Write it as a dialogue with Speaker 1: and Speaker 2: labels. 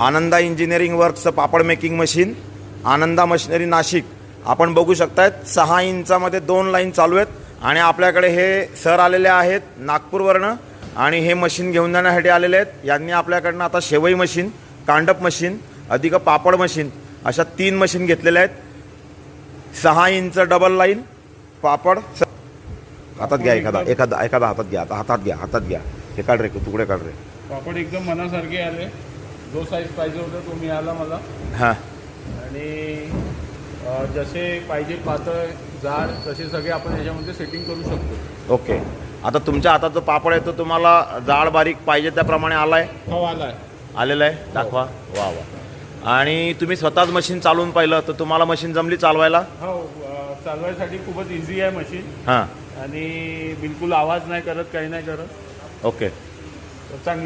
Speaker 1: आनंदा engineering वर्कचं papad making machine Ananda machinery Nashik. आपण बघू शकतायत सहा इंचामध्ये दोन लाईन चालू आहेत आणि आपल्याकडे हे सर आलेले आहेत नागपूरवरनं. आणि हे मशीन घेऊन जाण्यासाठी आलेले आहेत. यांनी आपल्याकडनं आता शेवई मशीन कांडप मशीन अधिक पापड मशीन अशा तीन मशीन घेतलेल्या आहेत. सहा इंच डबल लाईन पापड हातात घ्या एखादा एखादा एखादा हातात घ्या आता हातात घ्या हातात घ्या. हे काढ रे तुकडे काढ रे.
Speaker 2: पापड एकदम मनासारखे आले. जो साईज पाहिजे होता तो मिळाला मला.
Speaker 1: हां.
Speaker 2: आणि जसे पाहिजे पातळ जाड तसे सगळे आपण याच्यामध्ये सेटिंग करू शकतो.
Speaker 1: ओके. आता तुमच्या हातात जो पापड आहे तो तुम्हाला जाड बारीक पाहिजे त्याप्रमाणे आलाय?
Speaker 2: हो आलाय.
Speaker 1: आलेला आहे दाखवा. वा वा. आणि तुम्ही स्वतःच मशीन चालवून पाहिलं तर तुम्हाला मशीन जमली चालवायला?
Speaker 2: हो चालवायसाठी खूपच इझी आहे मशीन
Speaker 1: हां.
Speaker 2: आणि बिलकुल आवाज नाही करत काही नाही करत.
Speaker 1: ओके.
Speaker 2: तर चांगली आहे.